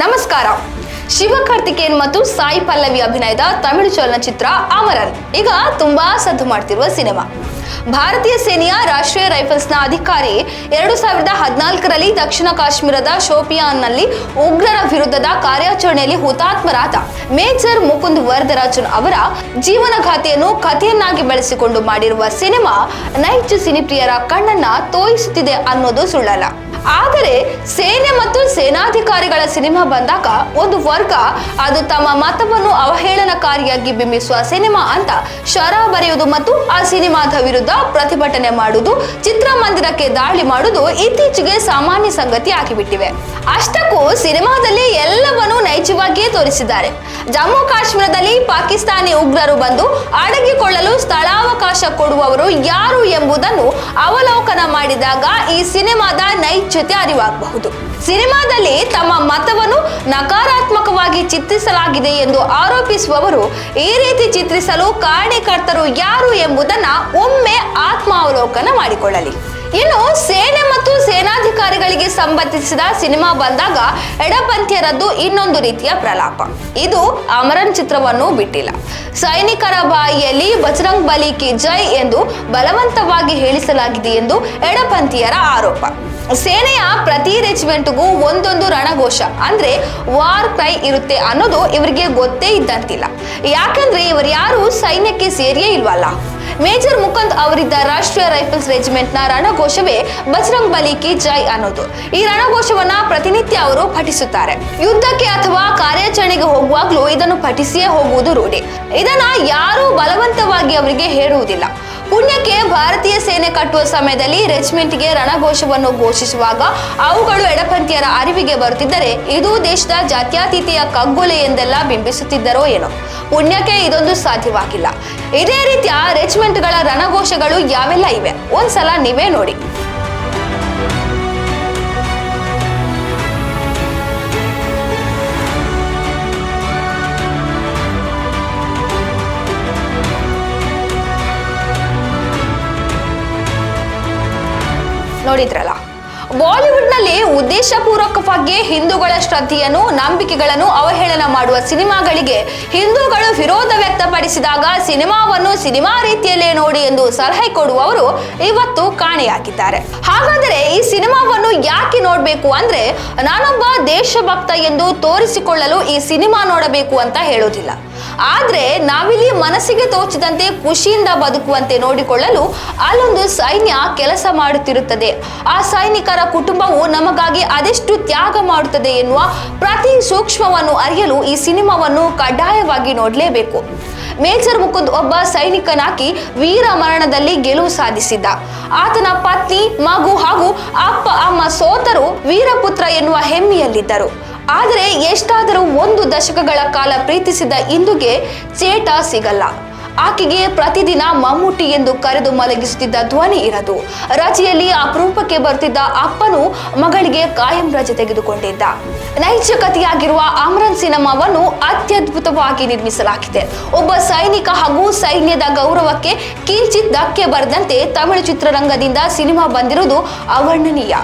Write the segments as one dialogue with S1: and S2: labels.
S1: ನಮಸ್ಕಾರ. ಶಿವಕಾರ್ತಿಕೇಯನ್ ಮತ್ತು ಸಾಯಿ ಪಲ್ಲವಿ ಅಭಿನಯದ ತಮಿಳು ಚಲನಚಿತ್ರ ಅಮರನ್. ಈಗ ತುಂಬಾ ಸದ್ದು ಮಾಡ್ತಿರುವ ಸಿನಿಮಾ. ಭಾರತೀಯ ಸೇನೆಯ ರಾಷ್ಟ್ರೀಯ ರೈಫಲ್ಸ್ನ ಅಧಿಕಾರಿ ಎರಡು ಸಾವಿರದ ಹದಿನಾಲ್ಕರಲ್ಲಿ ದಕ್ಷಿಣ ಕಾಶ್ಮೀರದ ಶೋಪಿಯಾನ್ನಲ್ಲಿ ಉಗ್ರರ ವಿರುದ್ಧದ ಕಾರ್ಯಾಚರಣೆಯಲ್ಲಿ ಹುತಾತ್ಮರಾದ ಮೇಜರ್ ಮುಕುಂದ್ ವರದರಾಜನ್ ಅವರ ಜೀವನಗಾಥೆಯನ್ನು ಕಥೆಯನ್ನಾಗಿ ಬಳಸಿಕೊಂಡು ಮಾಡಿರುವ ಸಿನಿಮಾ ನೈಜ ಸಿನಿಪ್ರಿಯರ ಕಣ್ಣನ್ನ ತೋಯಿಸುತ್ತಿದೆ ಅನ್ನೋದು ಸುಳ್ಳಲ್ಲ. ಆದರೆ ಸೇನೆ ಮತ್ತು ಸೇನಾಧಿಕಾರಿಗಳ ಸಿನಿಮಾ ಬಂದಾಗ ಒಂದು ವರ್ಗ ಅದು ತಮ್ಮ ಮತವನ್ನು ಅವಹೇಳನಕಾರಿಯಾಗಿ ಬಿಂಬಿಸುವ ಸಿನಿಮಾ ಅಂತ ಶರ ಬರೆಯುವುದು ಮತ್ತು ಆ ಸಿನಿಮಾದ ವಿರುದ್ಧ ಪ್ರತಿಭಟನೆ ಮಾಡುವುದು, ಚಿತ್ರಮಂದಿರಕ್ಕೆ ದಾಳಿ ಮಾಡುವುದು ಇತ್ತೀಚೆಗೆ ಸಾಮಾನ್ಯ ಸಂಗತಿ ಆಗಿಬಿಟ್ಟಿವೆ. ಅಷ್ಟಕ್ಕೂ ಸಿನಿಮಾದಲ್ಲಿ ಎಲ್ಲವನ್ನೂ ನೈಜವಾಗಿಯೇ ತೋರಿಸಿದ್ದಾರೆ. ಜಮ್ಮು ಕಾಶ್ಮೀರದಲ್ಲಿ ಪಾಕಿಸ್ತಾನಿ ಉಗ್ರರು ಬಂದು ಅಡಗಿಕೊಳ್ಳಲು ಸ್ಥಳಾವಕಾಶ ಕೊಡುವವರು ಯಾರು ಎಂಬುದನ್ನು ಅವಲೋಕನ ಮಾಡಿದಾಗ ಈ ಸಿನಿಮಾದ ನೈಜತೆ ಅರಿವಾಗಬಹುದು ಸಿನಿಮಾದಲ್ಲಿ ತಮ್ಮ ಮತವನ್ನು ನಕಾರಾತ್ಮಕವಾಗಿ ಚಿತ್ರಿಸಲಾಗಿದೆ ಎಂದು ಆರೋಪಿಸುವವರು ಈ ರೀತಿ ಚಿತ್ರಿಸಲು ಕಾರ್ಯಕರ್ತರು ಯಾರು ಎಂಬುದನ್ನ ಒಮ್ಮೆ ಆತ್ಮಾವಲೋಕನ ಮಾಡಿಕೊಳ್ಳಲಿ. ಇನ್ನು ಸೇನೆ ಮತ್ತು ಸೇನಾಧಿಕಾರಿಗಳಿಗೆ ಸಂಬಂಧಿಸಿದ ಸಿನಿಮಾ ಬಂದಾಗ ಎಡಪಂಥೀಯರದ್ದು ಇನ್ನೊಂದು ರೀತಿಯ ಪ್ರಲಾಪ. ಇದು ಅಮರನ್ ಚಿತ್ರವನ್ನು ಬಿಟ್ಟಿಲ್ಲ. ಸೈನಿಕರ ಬಾಯಿಯಲ್ಲಿ ಬಜರಂಗ್ ಬಲಿ ಕಿ ಜೈ ಎಂದು ಬಲವಂತವಾಗಿ ಹೇಳಿಸಲಾಗಿದೆ ಎಂದು ಎಡಪಂಥೀಯರ ಆರೋಪ. ಸೇನೆಯ ಪ್ರತಿ ರೆಜಿಮೆಂಟ್ಗೂ ಒಂದೊಂದು ರಣಘೋಷ, ಅಂದ್ರೆ ವಾರ್ ಕ್ರೈ ಇರುತ್ತೆ ಅನ್ನೋದು ಇವರಿಗೆ ಗೊತ್ತೇ ಇದ್ದಂತಿಲ್ಲ. ಯಾಕಂದ್ರೆ ಇವರು ಯಾರು ಸೈನ್ಯಕ್ಕೆ ಸೇರಿಯೇ ಇಲ್ವಲ್ಲ. ಮೇಜರ್ ಮುಕಂದ್ ಅವರಿದ್ದ ರಾಷ್ಟ್ರೀಯ ರೈಫಲ್ಸ್ ರೆಜಿಮೆಂಟ್ನ ರಣಘೋಷವೇ ಬಜರಂಗ್ ಬಲಿ ಕಿ ಜೈ ಅನ್ನೋದು. ಈ ರಣಘೋಷವನ್ನ ಪ್ರತಿನಿತ್ಯ ಅವರು ಪಠಿಸುತ್ತಾರೆ. ಯುದ್ಧಕ್ಕೆ ಅಥವಾ ಕಾರ್ಯಾಚರಣೆಗೆ ಹೋಗುವಾಗ್ಲೂ ಇದನ್ನು ಪಠಿಸಿಯೇ ಹೋಗುವುದು ರೂಢಿ. ಇದನ್ನ ಯಾರೂ ಬಲವಂತವಾಗಿ ಅವರಿಗೆ ಹೇಳುವುದಿಲ್ಲ. ಪುಣ್ಯಕ್ಕೆ ಭಾರತೀಯ ಸೇನೆ ಕಟ್ಟುವ ಸಮಯದಲ್ಲಿ ರೆಜಿಮೆಂಟ್ಗೆ ರಣಘೋಷವನ್ನು ಘೋಷಿಸುವಾಗ ಅವುಗಳು ಎಡಪಂಥಿಯರ ಅರಿವಿಗೆ ಬರುತ್ತಿದ್ದರೆ ಇದು ದೇಶದ ಜಾತ್ಯಾತೀತೆಯ ಕಗ್ಗೊಲೆ ಎಂದೆಲ್ಲ ಬಿಂಬಿಸುತ್ತಿದ್ದರೋ ಏನೋ. ಪುಣ್ಯಕ್ಕೆ ಇದೊಂದು ಸಾಧ್ಯವಾಗಿಲ್ಲ. ಇದೇ ರೀತಿಯ ರೆಜಿಮೆಂಟ್ಗಳ ರಣಘೋಷಗಳು ಯಾವೆಲ್ಲ ಇವೆ? ಒಂದ್ಸಲ ನೀವೇ ನೋಡಿ. ನೋಡಿದ್ರಲ್ಲ. ಬಾಲಿವುಡ್ನಲ್ಲಿ ಉದ್ದೇಶಪೂರ್ವಕವಾಗಿ ಹಿಂದೂಗಳ ಶ್ರದ್ಧೆಯನ್ನು, ನಂಬಿಕೆಗಳನ್ನು ಅವಹೇಳನ ಮಾಡುವ ಸಿನಿಮಾಗಳಿಗೆ ಹಿಂದೂಗಳು ವಿರೋಧ ವ್ಯಕ್ತಪಡಿಸಿದಾಗ ಸಿನಿಮಾವನ್ನು ಸಿನಿಮಾ ರೀತಿಯಲ್ಲೇ ನೋಡಿ ಎಂದು ಸಲಹೆ ಕೊಡುವವರು ಇವತ್ತು ಕಾಣೆಯಾಗಿದ್ದಾರೆ. ಹಾಗಾದರೆ ಈ ಸಿನಿಮಾವನ್ನು ಯಾಕೆ ನೋಡಬೇಕು ಅಂದ್ರೆ ನಾನೊಬ್ಬ ದೇಶಭಕ್ತ ಎಂದು ತೋರಿಸಿಕೊಳ್ಳಲು ಈ ಸಿನಿಮಾ ನೋಡಬೇಕು ಅಂತ ಹೇಳೋದಿಲ್ಲ ಆದ್ರೆ ನಾವಿಲ್ಲಿ ಮನಸ್ಸಿಗೆ ತೋಚಿದಂತೆ ಖುಷಿಯಿಂದ ಬದುಕುವಂತೆ ನೋಡಿಕೊಳ್ಳಲು ಅಲ್ಲೊಂದು ಸೈನ್ಯ ಕೆಲಸ ಮಾಡುತ್ತಿರುತ್ತದೆ. ಆ ಸೈನಿಕರ ಕುಟುಂಬವು ನಮಗಾಗಿ ಅದೆಷ್ಟು ತ್ಯಾಗ ಮಾಡುತ್ತದೆ ಎನ್ನುವ ಪ್ರತಿ ಸೂಕ್ಷ್ಮವನ್ನು ಅರಿಯಲು ಈ ಸಿನಿಮಾವನ್ನು ಕಡ್ಡಾಯವಾಗಿ ನೋಡಲೇಬೇಕು. ಮೇಜರ್ ಮುಕುಂದ್ ಒಬ್ಬ ಸೈನಿಕನಾಗಿ ವೀರ ಮರಣದಲ್ಲಿ ಗೆಲುವು ಸಾಧಿಸಿದ್ದ. ಆತನ ಪತ್ನಿ, ಮಗು ಹಾಗೂ ಅಪ್ಪ, ಅಮ್ಮ, ಸೋತರು ವೀರಪುತ್ರ ಎನ್ನುವ ಹೆಮ್ಮೆಯಲ್ಲಿದ್ದರು. ಆದರೆ ಎಷ್ಟಾದರೂ ಒಂದು ದಶಕಗಳ ಕಾಲ ಪ್ರೀತಿಸಿದ ಇಂದುಗೆ ಚೇಟ ಸಿಗಲ್ಲ. ಆಕೆಗೆ ಪ್ರತಿದಿನ ಮಮ್ಮೂಟಿ ಎಂದು ಕರೆದು ಮಲಗಿಸುತ್ತಿದ್ದ ಧ್ವನಿ ಇರದು. ರಜೆಯಲ್ಲಿ ಅಪರೂಪಕ್ಕೆ ಬರ್ತಿದ್ದ ಅಪ್ಪನು ಮಗಳಿಗೆ ಕಾಯಂ ರಜೆ ತೆಗೆದುಕೊಂಡಿದ್ದ. ನೈಜ ಕಥೆಯಾಗಿರುವ ಅಮರನ್ ಸಿನಿಮಾವನ್ನು ಅತ್ಯದ್ಭುತವಾಗಿ ನಿರ್ಮಿಸಲಾಗಿದೆ. ಒಬ್ಬ ಸೈನಿಕ ಹಾಗೂ ಸೈನ್ಯದ ಗೌರವಕ್ಕೆ ಕಿಂಚಿತ್ ಧಕ್ಕೆ ಬರೆದಂತೆ ತಮಿಳು ಚಿತ್ರರಂಗದಿಂದ ಸಿನಿಮಾ ಬಂದಿರುವುದು ಅವರ್ಣನೀಯ.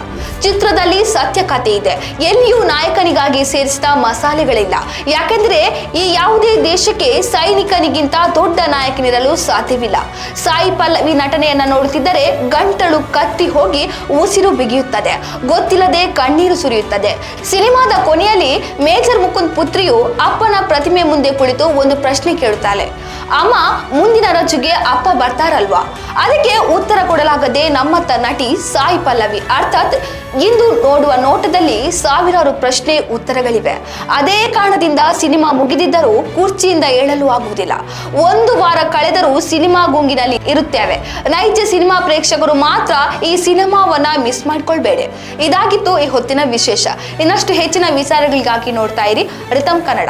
S1: ಚಿತ್ರದಲ್ಲಿ ಸತ್ಯ ಕಥೆ ಇದೆ. ಎಲ್ಲಿಯೂ ನಾಯಕನಿಗಾಗಿ ಸೇರಿಸಿದ ಮಸಾಲೆಗಳಿಲ್ಲ. ಯಾಕೆಂದ್ರೆ ಈ ಯಾವುದೇ ದೇಶಕ್ಕೆ ಸೈನಿಕನಿಗಿಂತ ದೊಡ್ಡ ನಾಯಕನಿರಲು ಸಾಧ್ಯವಿಲ್ಲ. ಸಾಯಿ ಪಲ್ಲವಿ ನಟನೆಯನ್ನ ನೋಡುತ್ತಿದ್ದರೆ ಗಂಟಲು ಕತ್ತಿ ಹೋಗಿ ಉಸಿರು ಬಿಗಿಯುತ್ತದೆ. ಗೊತ್ತಿಲ್ಲದೆ ಕಣ್ಣೀರು ಸುರಿಯುತ್ತದೆ. ಸಿನಿಮಾದ ಕೊನೆಯಲ್ಲಿ ಮೇಜರ್ ಮುಕುಂದ್ ಪುತ್ರಿಯು ಅಪ್ಪನ ಪ್ರತಿಮೆ ಮುಂದೆ ಕುಳಿತು ಒಂದು ಪ್ರಶ್ನೆ ಕೇಳುತ್ತಾಳೆ. ಅಮ್ಮ, ಮುಂದಿನ ರಜೆಗೆ ಅಪ್ಪ ಬರ್ತಾರಲ್ವಾ? ಅದಕ್ಕೆ ಉತ್ತರ ಕೊಡಲಾಗದೆ ನಮ್ಮತ್ತ ನಟಿ ಸಾಯಿ ಪಲ್ಲವಿ. ಅರ್ಥಾತ್ ಇಂದು ನೋಡುವ ನೋಟದಲ್ಲಿ ಸಾವಿರಾರು ಪ್ರಶ್ನೆ ಉತ್ತರಗಳಿವೆ. ಅದೇ ಕಾರಣದಿಂದ ಸಿನಿಮಾ ಮುಗಿದಿದ್ದರೂ ಕುರ್ಚಿಯಿಂದ ಏಳಲು ಆಗುವುದಿಲ್ಲ. ಒಂದು ವಾರ ಕಳೆದರೂ ಸಿನಿಮಾ ಗುಂಗಿನಲ್ಲಿ ಇರುತ್ತೇವೆ. ನೈಜ ಸಿನಿಮಾ ಪ್ರೇಕ್ಷಕರು ಮಾತ್ರ ಈ ಸಿನಿಮಾವನ್ನ ಮಿಸ್ ಮಾಡ್ಕೊಳ್ಬೇಡಿ. ಇದಾಗಿತ್ತು ಈ ಹೊತ್ತಿನ ವಿಶೇಷ. ಇನ್ನಷ್ಟು ಹೆಚ್ಚಿನ ವಿಚಾರಗಳಿಗಾಗಿ ನೋಡ್ತಾ ಇರಿ ರಿತಮ್ ಕನ್ನಡ.